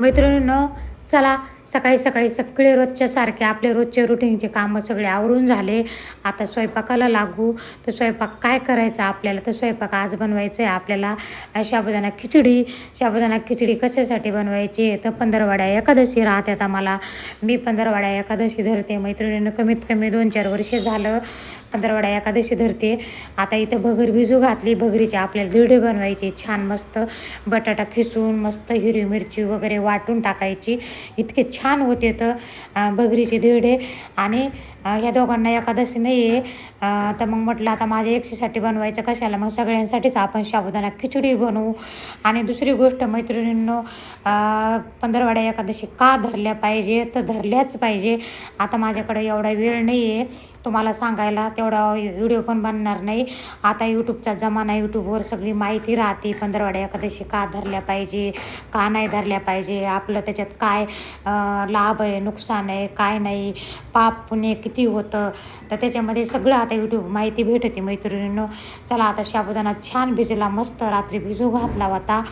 मैत्रिणींनो चला सकाळी सकाळी सगळे रोजच्या सारखे आपले रोजचे रुटीनचे कामं सगळे आवरून झाले. आता स्वयंपाकाला लागू. तर स्वयंपाक काय करायचा आपल्याला? तर स्वयंपाक आज बनवायचं आहे आपल्याला. शाबुदाना खिचडी. शाबुदाना खिचडी कशासाठी बनवायची? आहे तर पंधरवाड्या एकादशी राहतात आम्हाला. मी पंधरवाड्या एकादशी धरते. मैत्रिणीनं कमीत कमी दोन चार वर्षे झालं. पंधरवाड्या एकादशी धरते. आता इथं भगर भिजू घातली. भगरीची आपल्याला धिरडे बनवायचे. छान मस्त बटाटा खिसून मस्त हिरवी मिरची वगैरे वाटून टाकायची. इतके छान होते तर भगरीचे धिरडे आणि ह्या दोघांना एकादशी नाही आहे तर मग म्हटलं आता माझ्या एकशेसाठी बनवायचं कशाला? मग सगळ्यांसाठीच आपण साबुदाणा खिचडी बनवू. आणि दुसरी गोष्ट मैत्रिणींनो पंधरवाड्या एकादशी का धरल्या पाहिजे? तर धरल्याच पाहिजे. आता माझ्याकडे एवढा वेळ नाही आहे तुम्हाला सांगायला तेवढा व्हिडिओ पण बनणार नाही. आता यूट्यूबचा जमाना यूट्यूबवर सगळी माहिती राहते. पंधरवाड्या एकादशी का धरल्या पाहिजे? का नाही धरल्या पाहिजे? आपलं त्याच्यात काय लाभ आहे नुकसान आहे काय नाही? पाप पुण्य किती होतं. तर त्याच्यामध्ये सगळं आता यूट्यूब माहिती भेटते मैत्रिणींनो. चला आता साबुदाणा छान भिजला मस्त रात्री भिजू घातला होता.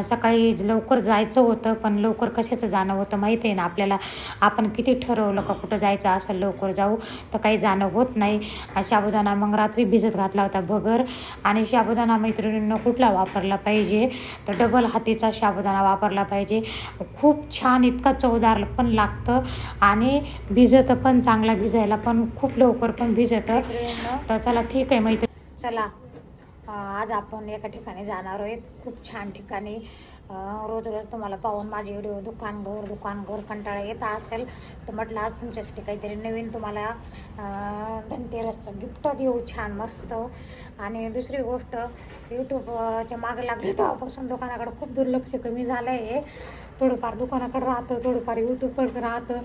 सकाळी लवकर जायचं होतं पण लवकर कशाचं जाणं होतं माहिती आहे ना? आपल्याला आपण किती ठरवलं का कुठं जायचं असं लवकर जाऊ तर काही जाणं होत नाही. अं, साबुदाणा मग रात्री भिजत घातला होता भगर आणि साबुदाणा मैत्रिणींना कुठला वापरला पाहिजे? तर डबल हातीचा साबुदाणा वापरला पाहिजे. खूप छान इतका चवदार पण लागतं आणि भिजतं पण चांगला भिजायला पण खूप लवकर पण भिजतं. तर चला ठीक आहे मैत्री चला. आज आपण एका ठिकाणी जाणार आहोत. खूप छान ठिकाणी. रोज रोज तुम्हाला पाहून माझे व्हिडिओ दुकान घर दुकान घर कंटाळा येत असेल. तर म्हटलं आज तुमच्यासाठी काहीतरी नवीन तुम्हाला धनतेरसचं गिफ्ट देऊ. छान मस्त. आणि दुसरी गोष्ट यूट्यूबच्या मागे लागली तेव्हापासून दुकानाकडे खूप दुर्लक्ष कमी झालं आहे थोडंफार दुकानाकडे राहतं थोडंफार यूट्यूबकडे राहतं.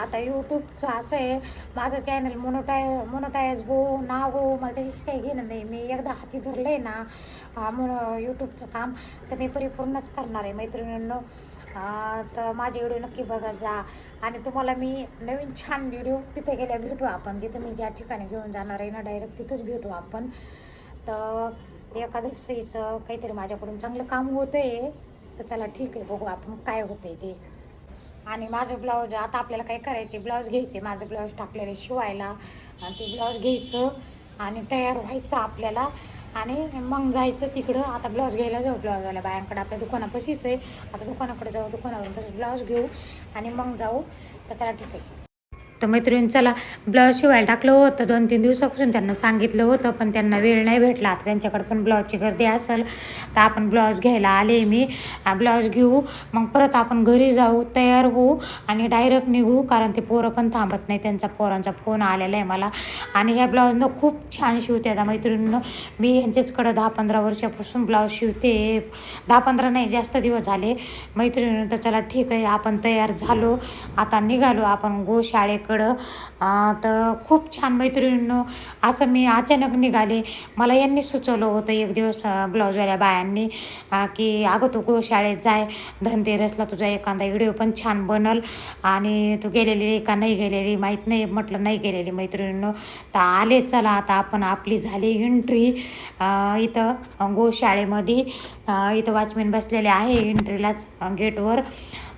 आता यूट्यूबचं असं आहे माझं चॅनल मोनोटाय मोनोटायज हो ना हो मला त्याच्याशी काही घेणं नाही. मी एकदा हाती धरलं आहे ना मोनो यूट्यूबचं काम तर मी परिपूर्णच करणार आहे मैत्रिणींनो. तर माझे व्हिडिओ नक्की बघत जा. आणि तुम्हाला मी नवीन छान व्हिडिओ तिथे गेल्या भेटू आपण जिथे मी ज्या ठिकाणी घेऊन जाणार आहे ना डायरेक्ट तिथंच भेटू आपण. तर एकादशीचं काहीतरी माझ्याकडून चांगलं काम होतं आहे तर चला ठीक आहे बघू आपण काय होते ते. आणि माझं ब्लाऊज आता आपल्याला काय करायचे ब्लाऊज घ्यायचे माझं ब्लाऊज टाकलेले शिवायला. आणि ते ब्लाऊज घ्यायचं आणि तयार व्हायचं आपल्याला. आणि मग जायचं तिकडं आता ब्लाऊज घ्यायला जाऊ ब्लाऊजवाल्या बायांकडे. आपल्या दुकानापाशीच आहे. आता दुकानाकडे जाऊ दुकानावरून तसं ब्लाऊज घेऊ. आणि मग जाऊ. तर चला ठीक आहे. तर मैत्रिणी चला ब्लाऊज शिवायला टाकलं होतं. दोन तीन दिवसापासून त्यांना सांगितलं होतं पण त्यांना वेळ नाही भेटला. आता त्यांच्याकडे पण ब्लाऊजची गर्दी असेल तर आपण ब्लाऊज घ्यायला आले मी. ब्लाऊज घेऊ मग परत आपण घरी जाऊ तयार होऊ आणि डायरेक्ट निघू कारण ते पोरं पण थांबत नाही. त्यांचा पोरांचा फोन आलेला आहे मला. आणि ह्या ब्लाऊजनं खूप छान शिवते आता मैत्रिणीनं. मी ह्यांच्याचकडं दहा पंधरा वर्षापासून ब्लाऊज शिवते. दहा पंधरा नाही जास्त दिवस झाले. मैत्रिणीनं तर चला ठीक आहे आपण तयार झालो. आता निघालो आपण गोशाळेकडं. अं, तर खूप छान मैत्रिणींनो असं मी अचानक निघाले. मला यांनी सुचवलं होतं एक दिवस ब्लाऊजवाल्या बायांनी की अगं तू गोशाळेत जाय धनतेरसला तुझा एखादा व्हिडिओ पण छान बनल. आणि तू गेलेली का नाही गेलेली माहीत नाही म्हटलं नाही गेलेली मैत्रिणींनो. तर आले चला आता आपण आपली झाली एंट्री इथं गोशाळेमध्ये इथं वॉचमॅन बसलेले आहे एंट्रीलाच गेटवर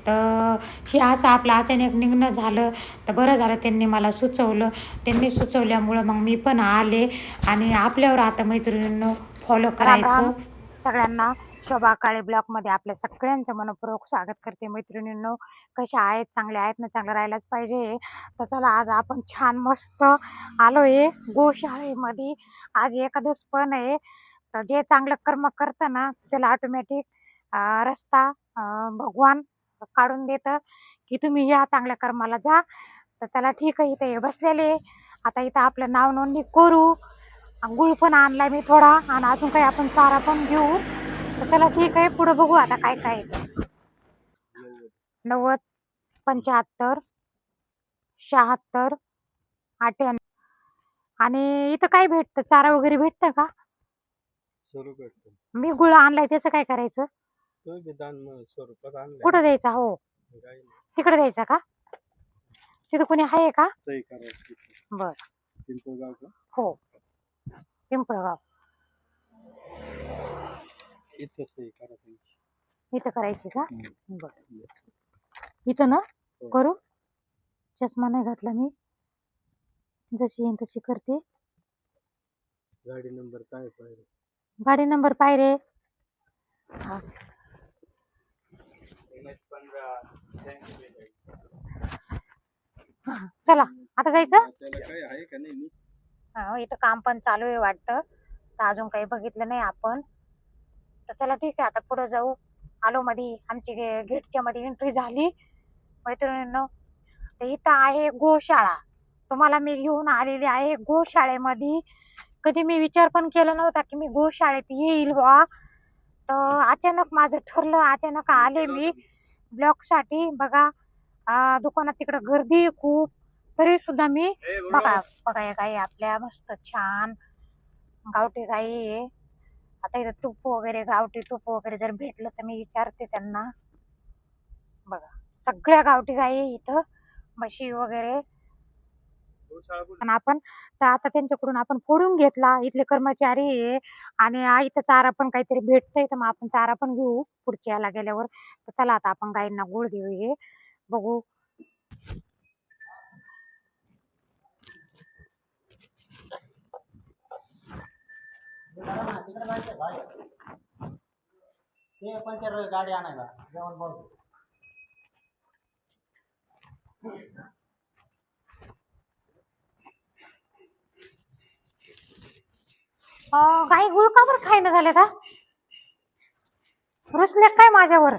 तर हे असं आपलं अचानक निघणं झालं. तर बरं झालं त्यांनी मला सुचवलं. त्यांनी सुचवल्यामुळं मग मी पण आले आणि आपल्यावर आता मैत्रिणींनो फॉलो करायचं. सगळ्यांना शोभा काळे ब्लॉकमध्ये आपल्या सगळ्यांचं मनपूर्वक स्वागत करते मैत्रिणींनो. कशा आहेत? चांगल्या आहेत ना? चांगलं राहायलाच पाहिजे. तर चला आज आपण छान मस्त आलो आहे गोशाळेमध्ये. आज एकादश पण आहे. तर जे चांगलं कर्म करतं ना त्याला ऑटोमॅटिक रस्ता भगवान काढून देतं की तुम्ही या चांगल्या कर्माला जा. तर चला ठीक आहे इथे हे बसलेले. आता इथं आपलं नाव नोंदणी करू. गुळ पण आणलाय मी थोडा. आणि अजून काही आपण चारा पण घेऊ. तर चला ठीक आहे पुढे बघू आता काय काय. नव्वद पंच्याहत्तर शहात्तर अठ्ठ्याण्णव. आणि इथं काय भेटतं? चारा वगैरे भेटतं का? मी गुळ आणलाय त्याचं काय करायचं? दान स्वरूपात कुठं द्यायचा? हो. तिकडे द्यायचा का? तिथं कोणी आहे का? सही करायची बर. पिंपळगाव का? हो. पिंपळगाव. इथं सही इथं करायची का. बर. इथं ना? हो. करू? चष्मा नाही घातला मी. जशी येईन तशी करते. गाडी नंबर काय पाहिजे गाडी नंबर पाय रे हा, चला आता जायचं? त्याला काय आहे का नाही नीट? हा, इथं काम पण चालू आहे वाटतं. तर अजून काही बघितलं नाही आपण. तर चला ठीक आहे आता पुढे जाऊ. आलो मध्ये आमची गे- गेटच्या मध्ये एंट्री झाली. मैत्रिणींनो तर इथं आहे गोशाळा. तुम्हाला मी घेऊन आलेली आहे गोशाळेमध्ये कधी मी विचार पण केला नव्हता की मी गोशाळेत येईल बा. तर अचानक माझं ठरलं अचानक आले मी. ब्लॉकसाठी बघा दुकानात तिकडं गर्दी खूप तरी सुद्धा मी बघा. बघा या गाई आपल्या मस्त छान गावठी गाई आहे. आता इथं तूप वगैरे गावठी तूप वगैरे जर भेटलं तर मी विचारते त्यांना. बघा सगळ्या गावठी गाई इथं म्हशी वगैरे. पण आपण तर आता त्यांच्याकडून आपण फोडून घेतला. इथले कर्मचारी आहे. आणि आ, इथं चारा पण काहीतरी भेटतंय. तर मग आपण चारा पण घेऊ पुढच्या याला गेल्यावर. तर चला आता आपण गाईंना गुळ देऊ हे बघू. ते पंचर गाडी आणायला. जेवण बनवतो गाई गुळ का बरं खायनं झाले का रुसले काय माझ्यावर?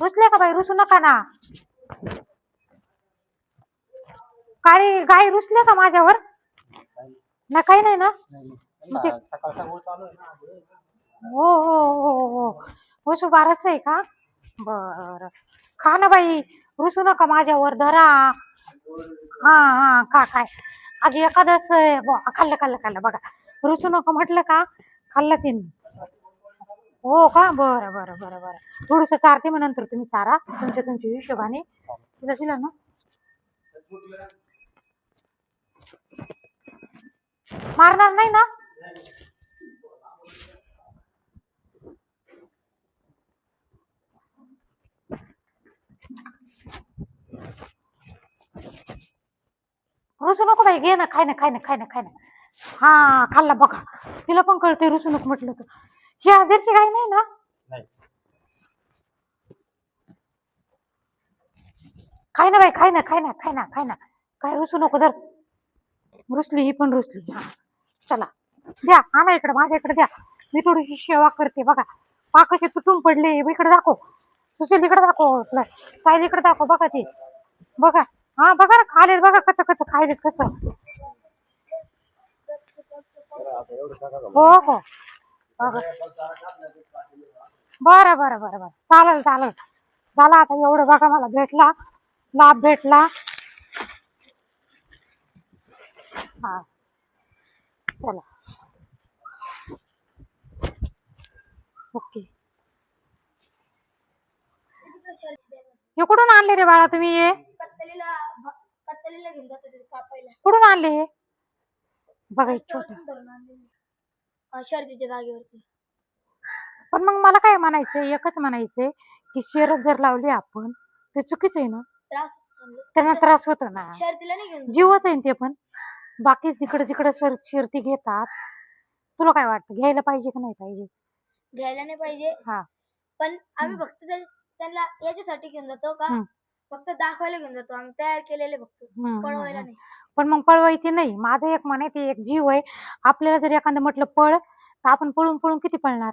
रुसले का बाई? रुसू नका ना. गाडी गाई रुसले का माझ्यावर? ना काही नाही ना? मग ते- हो हो हो हो. रुसू बारस आहे का? बर. खा ना बाई. रुसू नका माझ्यावर धरा. हा हा खा काय आज एखादस खाल्लं खाल्लं खाल्लं. बघा रुसू नको म्हटलं का? खाल्लं तिने हो का? बरं बरं बरं बरं. थोडंसं चारते मग नंतर तुम्ही चारा. तुमच्या तुमच्या हिशोबाने. तुझा दिला ना. मारणार नाही ना? रुसू नको बाई घे ना खाय ना खाय ना खाय ना खाय ना. हा खाल्ला बघा. तिला पण कळते रुसू नको म्हटलं तर ही आजरची गाय नाही ना? नाही. खाय ना बाई खाय ना खाय ना खाय ना खाय ना. काय रुसू नको धर रुसली ही पण रुसली. हा. चला. द्या आणा इकडे माझ्या इकडे द्या. मी थोडीशी सेवा करते बघा. पाकशे तुटून पडले इकडे दाखव. सुशील इकडे दाखव. सायली इकडे दाखव बघा ते. बघा. हा बघा ना खाले बघा कसं कसं खायले कसं. हो हो. बघा. बरं बरं बरं बरं. चालेल चालेल. झाला आता एवढं बघा मला भेटला. लाभ भेटला. हा. चला. ओके. हे कुठून आणले रे बाळा तुम्ही हे? कत्तलीला भ- कत्तलीला घेऊन जातात तिथे कापायला. कुठून आणले हे? बघा छोट रस्त्यावरतून धरून आणलेली. अं, शर्यतीच्या जागेवरती. पण मग मला काय म्हणायचंय? एकच म्हणायचंय की शर्यत जर लावली आपण ते चुकीचं आहे ना? त्रास होतो. त्यांना. त्रास होतो ना? शर्यतीला नाही घेऊन जात. जीवच आहे ना ते पण. बाकी तिकडे जिकडे सर शर्ती घेतात. तुला काय वाटतं? घ्यायला पाहिजे का नाही पाहिजे? घ्यायला नाही पाहिजे. हा. पण आम्ही फक्त त्या- त्यांना याच्यासाठी घेऊन जातो का? हम्म. फक्त दाखवायला घेऊन जातो. आम्ही तयार केलेले हम्म, हम्म, पळवायला हम्म. नाही. पण मग पळवायची नाही. माझं एक मन आहे ते एक जीव आहे. आपल्याला जर एखादं म्हटलं पळ तर आपण पळून पळून किती पळणार?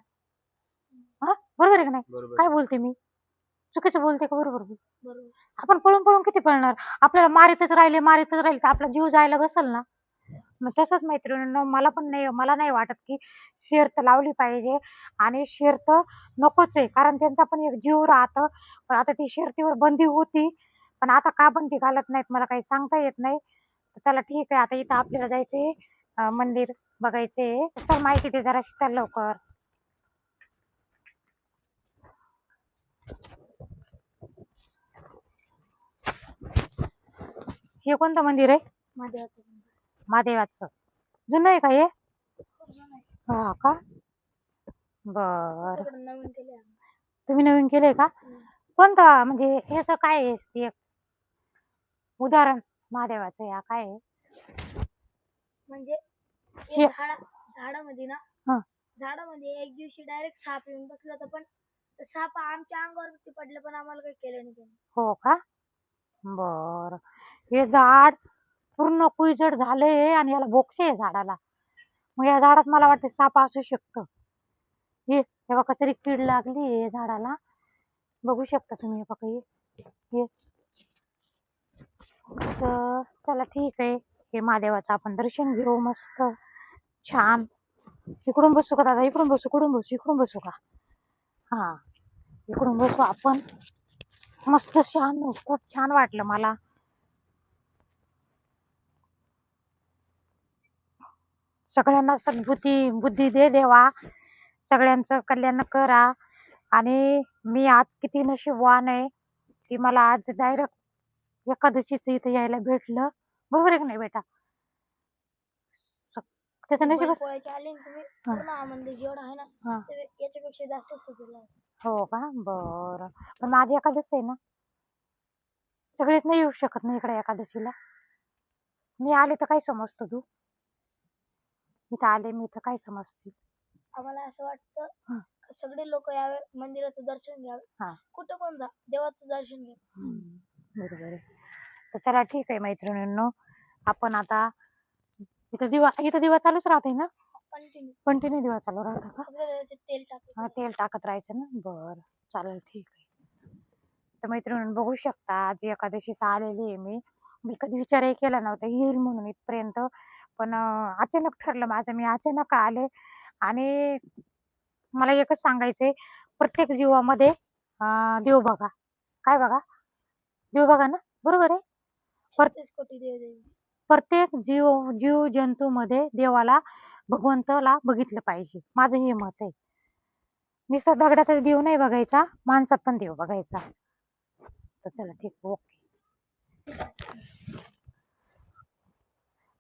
हा? बरोबर आहे का नाही? बरोबर काय बोलते मी? चुकीचं बोलते का? बरोबर बरोबर. आपण पळून पळून किती पळणार? आपल्याला मारीतच राहिले मारीतच राहिले तर आपला जीव जायला बसल ना? मग तसंच मैत्रिणींनो मला पण नाही मला नाही वाटत की शर्त लावली पाहिजे. आणि शर्त नकोच आहे कारण त्यांचा पण एक जीव राहतं. पण आता ती शर्तीवर बंदी होती. पण आता का बंदी घालत नाहीत मला काही सांगता येत नाही. चला ठीक आहे आता इथं आपल्याला जायचे मंदिर बघायचे चल माहिती दे जराशी चल लवकर. हे कोणतं मंदिर आहे? महादेवाचं महादेवाचं जुनं आहे का हे. हा का? बर. तुम्ही नवीन केलंय का. कोणता म्हणजे ह्याचं काय आहे? उदाहरण महादेवाचं या काय आहे? म्हणजे झाडामध्ये ना हा. झाडामध्ये एक दिवशी डायरेक्ट साप येऊन बसला होता पण साप आमच्या अंगावरती पडलं पण आम्हाला काही केलं नाही हो का? बर. हे झाड पूर्ण कुईजड झालंय आणि याला बोक्से आहे झाडाला. मग या झाडात मला वाटतं साप असू शकतं. हे हे बघा कसरी कीड लागली या झाडाला. बघू शकता तुम्ही हे बघा हे. तर चला ठीक आहे. हे महादेवाचं आपण दर्शन घेऊ मस्त. छान. इकडून बसू का दादा? इकडून बसू इकडून बसू? इकडून बसू का? हा. इकडून बसू आपण. मस्त छान खूप छान वाटलं मला. सगळ्यांना सद्बुद्धी बुद्धी दे देवा. सगळ्यांचं कल्याण करा. आणि मी आज किती नशीबवान आहे की मला आज डायरेक्ट एकादशीच इथे यायला भेटलं. बरोबर आहे की नाही बेटा? त्याचं नशीब हा. याच्यापेक्षा जास्त का? बरं. पण माझी एकादशी आहे ना सगळेच नाही येऊ शकत ना इकडे एकादशीला. मी आले तर काय समजतो तू? इथं आले मी तर काय समजते आम्हाला असं वाटतं सगळे लोक यावे मंदिराचं दर्शन हा. घ्यावे कुठं पण जा देवाचं दर्शन घ्या. बरोबर आहे तर चला ठीक आहे मैत्रिणींनो. आपण आता इथं दिवा इथं दिवा चालूच राहते ना? कंटिन्यू कंटिन्यू दिवा चालू राहतो का? तेल हा टाकायचं तेल टाकत राहायचं ना? बरं चालेल ठीक आहे. तर मैत्रिणी बघू शकता आज एकादशीचा आलेली आहे मी. मी कधी विचारही केला नव्हता येईल म्हणून इथपर्यंत. पण अचानक ठरलं माझं. मी अचानक आले आणि मला एकच सांगायचंय. प्रत्येक जीवामध्ये देव बघा. काय बघा? देव बघा ना? बरोबर आहे? देवी प्रत्येक जीव जीव जंतूमध्ये देवाला भगवंताला बघितलं पाहिजे. माझं हे मत आहे. नुसतं दगडातच देव नाही बघायचा माणसात पण देव बघायचा. तर चला ठीक ओके.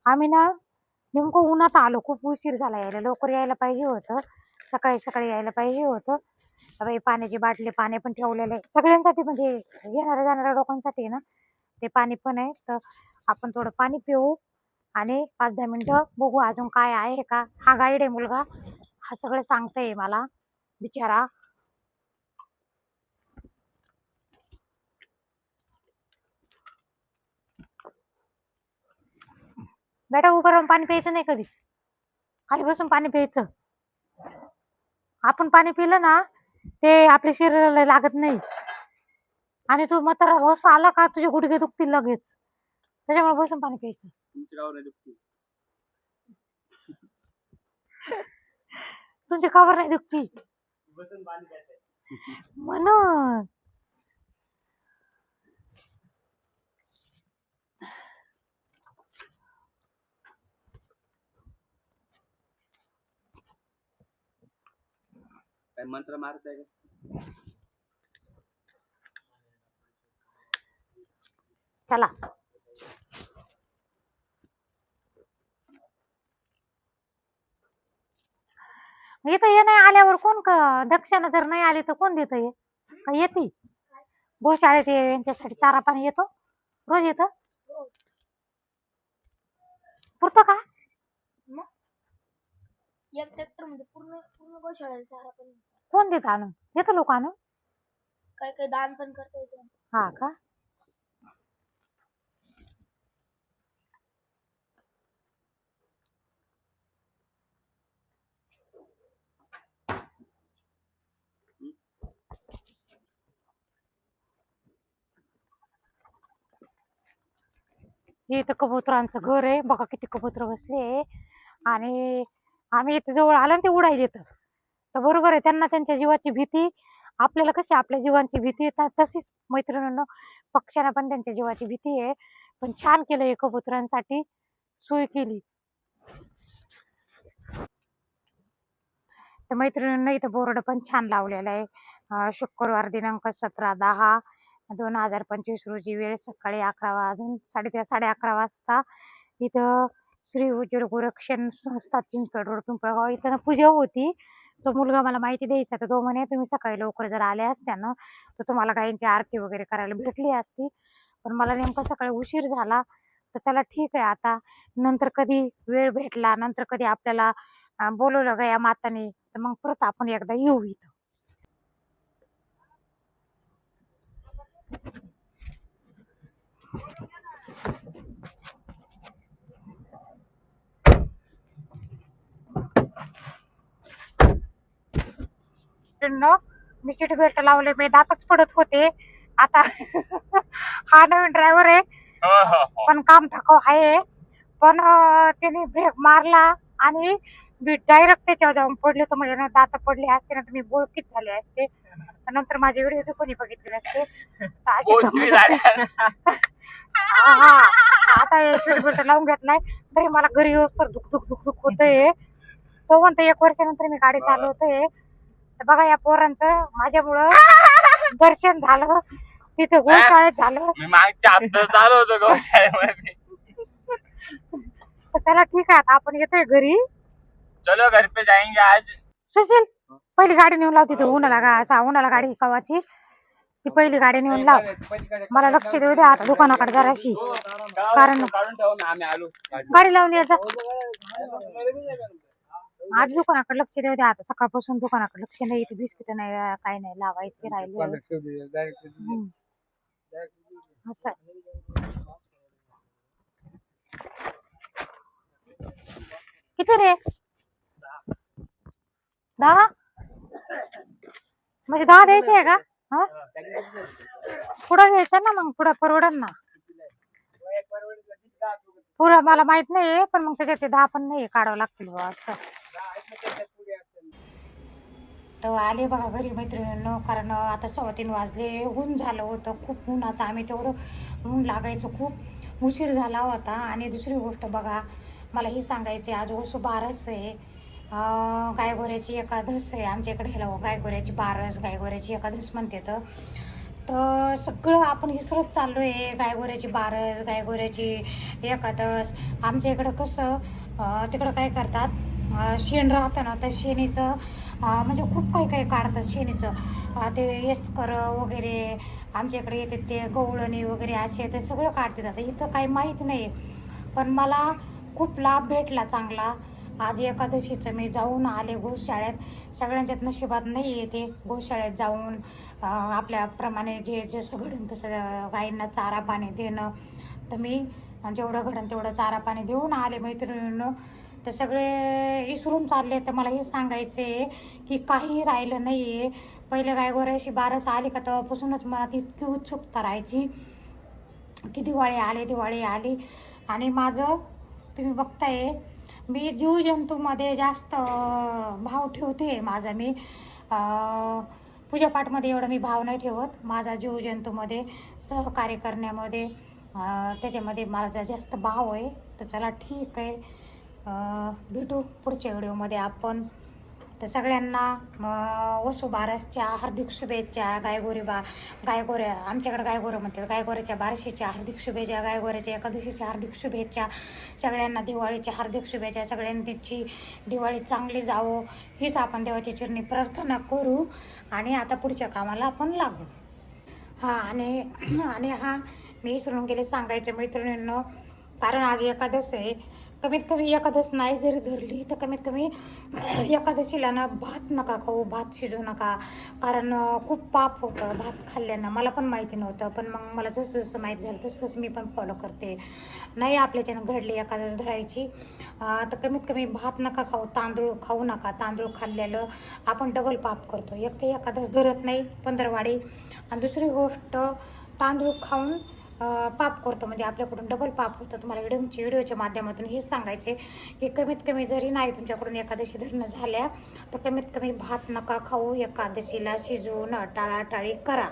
आम्ही ना नेमकं उन्हात आलो खूप उशीर झाला यायला. लवकर यायला पाहिजे होतं. सकाळी सकाळी यायला पाहिजे होतं. बाई पाण्याची बाटली पाणी पण ठेवलेलं आहे. सगळ्यांसाठी म्हणजे येणाऱ्या जाणाऱ्या लोकांसाठी ना ते पाणी पण आहे. तर आपण थोडं पाणी पिऊ आणि पाच दहा मिनटं बघू अजून काय आहे का. हा गाईड आहे मुलगा. हा सगळं सांगतंय मला. बिचारा. बेटा उभं राहून पाणी प्यायचं नाही कधीच. खाली बसून पाणी प्यायचं. आपण पाणी पिलं ना ते आपल्या शरीराला लागत नाही. आणि तू म्हातारा होस आला का तुझे गुडघे दुखतील लगेच. त्याच्यामुळे बसून पाणी प्यायचं. तुमची खबर नाही दुखती. म्हणून. काय मंत्र मारताय का? चला. इथं ये नाही आल्यावर कोण क- दक्षिणा जर नाही आली तर कोण देत ये का येते? गोशाळेत यांच्यासाठी चारा पाणी येतो? रोज येत? पुरतो का? एक ट्रॅक्टरमध्ये पूर्ण पूर्ण गोशाळेला चारा पण कोण देत आणून देतं लोक आणून? काय काय दान पण करता येते. हा का? हे इथं कबुतरांचं घर आहे. बघा किती कबूतर बसले आणि आम्ही इथं जवळ आलं ते उडायला येतं. तर बरोबर आहे त्यांना त्यांच्या जीवाची भीती आपल्याला कशी आपल्या जीवांची भीती येतात तशीच मैत्रिणींना पक्ष्यांना पण त्यांच्या जीवाची भीती आहे. पण छान केलं हे कबुतरांसाठी सोय केली. तर मैत्रिणींना इथं बोर्ड पण छान लावलेला आहे. शुक्रवार दिनांक सतरा दहा दोन हजार पंचवीस रोजी वेळ सकाळी अकरा वाजून साडे साडे अकरा वाजता इथं श्री उज्ज्वल गोरक्षण संस्था चिंचवड रोड पिंपळगाव इथं ना पूजा होती. तो मुलगा मला माहिती द्यायचा तर तो म्हणे तुम्ही सकाळी लवकर जर आले असत्या ना तर तुम्हाला गायींची आरती वगैरे करायला भेटली असती. पण मला नेमका सकाळी उशीर झाला. तर चला ठीक आहे आता. नंतर कधी वेळ भेटला नंतर कधी आपल्याला बोलवलं का या माताने तर मग परत आपण एकदा येऊ इथं. मित्रांनो, मी सीट बेल्ट लावले. मी दातच पडत होते. आता हा नवीन ड्रायव्हर आहे. पण काम थकाव आहे. पण त्याने ब्रेक मारला आणि मी डायरेक्ट त्याच्यावर जाऊन पडले तर म्हणजे ना दात पडले असते ना मी बोळकीच झाले असते. नंतर माझे व्हिडिओ कोणी बघितले नसते. हा आता सीट बेल्ट लावून घेतलाय तरी मला घरी येऊस तर धुक धुक धुक धुक होतंय. तो म्हणतो एक वर्षानंतर मी गाडी चालवतोय. तर बघा या पोरांचं माझ्यामुळं दर्शन झालं. तिथं गोशाळेत झालं. मी मागच्या हप्ता चालू होतो गौशाळेमध्ये. तर चला ठीक आहे आता आपण येतोय घरी. चलो घर पे जाएंगे आज. सुशील पहिली गाडी नेऊन लाव तिथे उन्हाला गा असा उन्हाला गाडी कवाची ती पहिली गाडी नेऊन लाव. मला लक्ष देऊ दे आता दुकानाकडे जराशी. कारण- काढून ठेव ना आम्ही आलो. गाडी लावून यायचा आज दुकानाकडे लक्ष देऊ आता सकाळपासून दुकानाकडे लक्ष नाही. इथे बिस्किट नाही काय नाही. लावायचे राहिले. असं. किती रे? दहा? म्हणजे दहा द्यायचे आहे का? हा? पुढं घ्यायचं ना मग? पुढं परवडन ना पुढं मला माहीत नाही पण मग त्याच्यात ते दहा पण नाही काढावं लागतील बुवा असं. तर आले बघा घरी मैत्रिणींनो कारण आता सव्वा तीन वाजले. ऊन झालं होतं खूप ऊन. आता आम्ही तेवढं ऊन लागायचं खूप उशीर झाला होता. आणि दुसरी गोष्ट बघा मला ही सांगायची आज ओसू बारस आहे. गायगोऱ्याची एकादस आहे आमच्या इकडे. ह्याला गायगोऱ्याची बारस गायगोऱ्याची एकादस म्हणते तर. तर सगळं आपण विसरत चाललो आहे गायगोऱ्याची बारस गायगोऱ्याची एकादस. आमच्या इकडं कसं तिकडं काय करतात शेण राहतं ना त्या शेणीचं म्हणजे खूप काही काही काढतात शेणीचं. ते एस्कर वगैरे आमच्या इकडे येते ते गवळणी वगैरे असे ते सगळं काढतात. आता इथं काही माहीत नाही पण मला खूप लाभ भेटला चांगला. आज एकादशीचं मी जाऊन आले गोशाळेत. सगळ्यांच्यात नशिबात नाही येते गोशाळेत जाऊन आपल्याप्रमाणे जे जसं घडून तसं गाईंना चारा पाणी देणं. तर मी जेवढं घडन तेवढं चारा पाणी देऊन आले मैत्रिणीनं. तर सगळे विसरून चालले तर मला हे सांगायचे की काही राहिलं नाही आहे पहिले गायगोऱ्याशी बारस आली का तेव्हापासूनच मनात इतकी उत्सुकता राहायची की दिवाळी आली दिवाळी आली. आणि माझं तुम्ही बघताय मी जीवजंतूमध्ये जास्त भाव ठेवते माझा मी. पूजापाठमध्ये एवढा मी भाव नाही ठेवत. माझा जीवजंतूमध्ये सहकार्य करण्यामध्ये त्याच्यामध्ये माझा जास्त भाव आहे. तर चला ठीक आहे. भेटू पुढच्या व्हिडिओमध्ये आपण. तर सगळ्यांना अं, वसू बारसच्या हार्दिक शुभेच्छा गायगोरी बा गायगोऱ्या आमच्याकडे गायगोरं म्हणतात गायगोऱ्याच्या बारशीच्या हार्दिक शुभेच्छा गायगोऱ्याच्या एकादशीच्या हार्दिक शुभेच्छा सगळ्यांना दिवाळीच्या हार्दिक शुभेच्छा सगळ्यांची दिवाळी चांगली जावो हीच आपण देवाची चिरणी प्रार्थना करू आणि आता पुढच्या कामाला आपण लागू. हां आणि आणि हा मी विसरून गेले सांगायचे मैत्रिणींनो कारण आज एकादश आहे. कमीत कमी एखादस नाही जरी धरली तर कमीत कमी एखादशीला ना भात नका खाऊ भात शिजू नका. कारण खूप पाप होतं भात खाल्ल्यानं. मला पण माहिती नव्हतं पण मग मला जसं जसं माहीत झालं तसं तसं मी पण फॉलो करते. नाही आपल्याच्यानं घडली एखादस धरायची. तर कमीत कमी भात नका खाऊ तांदूळ खाऊ नका. तांदूळ खाल्लेलं आपण डबल पाप करतो. एक ते एखादस धरत नाही पंधरवाडी. आणि दुसरी गोष्ट तांदूळ खाऊन पाप करतो. म्हणजे आपल्याकडून डबल पाप होतं. तुम्हाला व्हिडिओच्या व्हिडिओच्या माध्यमातून हेच सांगायचे की कमीत कमी जरी नाही तुमच्याकडून एकादशी धरणं झाल्या तर कमीत कमी भात नका खाऊ. एकादशीला शिजवून टाळाटाळी करा.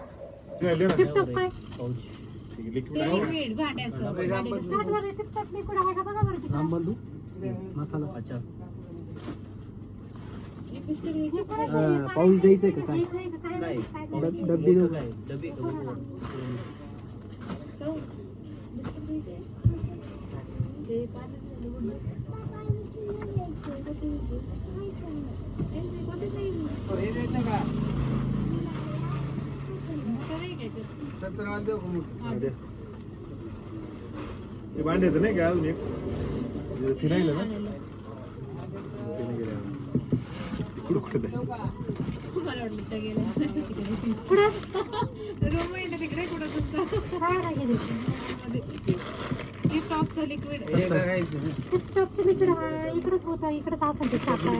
टिपटॉप काय? साठवाले బాండి ఇతనే కాదు నీకు ఫినాయిల్ ఫినాయిల్ हे हा? काय? कुठं कुठं ते साखर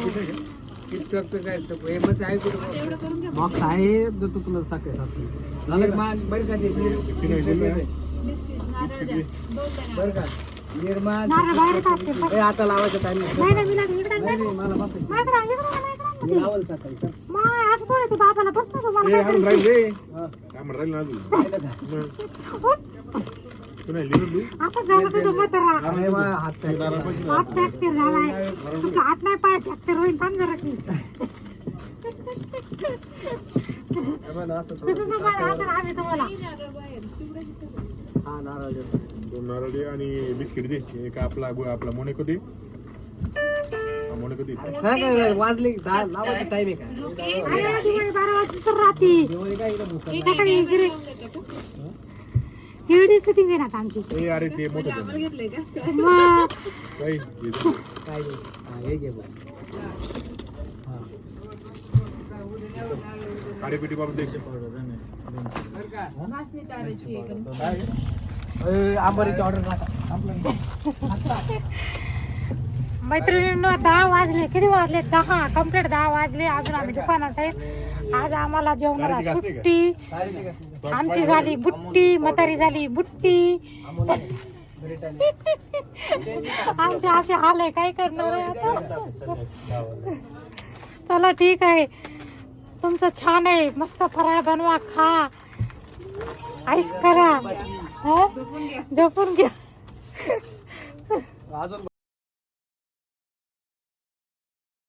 साखर झालं का? फिरायला ना? नारळ बाहेर टाकते. ए, आता लावायचं टाइम नाही नाही, मी लागली. इकडे नाही नाही मला बसायचं नाही, इकडे, माय, असं थोडं ते बाबाला बस ना तुम्हाला ए, काय अजून राहिले. काय म्हणून राहिले ना अजून. पाहिलं का? तू नाही लिहिलं तू? आता झालं तुझं म्हातारा. अरे वा, हात फ्रॅक्चर झालाय तुझा नाही पाय फ्रॅक्चर होईल थांब जरा की. असं कसं सांभाळ असं आम्ही तुम्हाला. हा नारळ देतो. दोन नारळ आणि बिस्किट दे. एक आपला गो- आपला मोनेको दे. हा, मोनेको दे सांग वाजले की दहा लावायचं टाइम आहे का अरे दिवाळी बारा वाजता तर राहते काय गिरे एवढी सेटिंग आहे ना आता आमची ए अरे ते मोठं. मग हे. काय नाही. हा, घे. काडीपिटी बाबा दे ए, आंबारीची ऑर्डर टाका मैत्रिणींनो दहा वाजले. किती वाजले? दहा. कंप्लीट दहा वाजले. अजून आम्ही दुकानात आहेत आज आम्हाला जेवणाला सुट्टी. आमची झाली बुट्टी. म्हातारी झाली बुट्टी. आमचे असे हाल आहे काय करणार आहे आता? चला ठीक आहे. तुमचं छान आहे. मस्त फराळ बनवा खा. आईस करा. हं? झोपून घ्या. अजून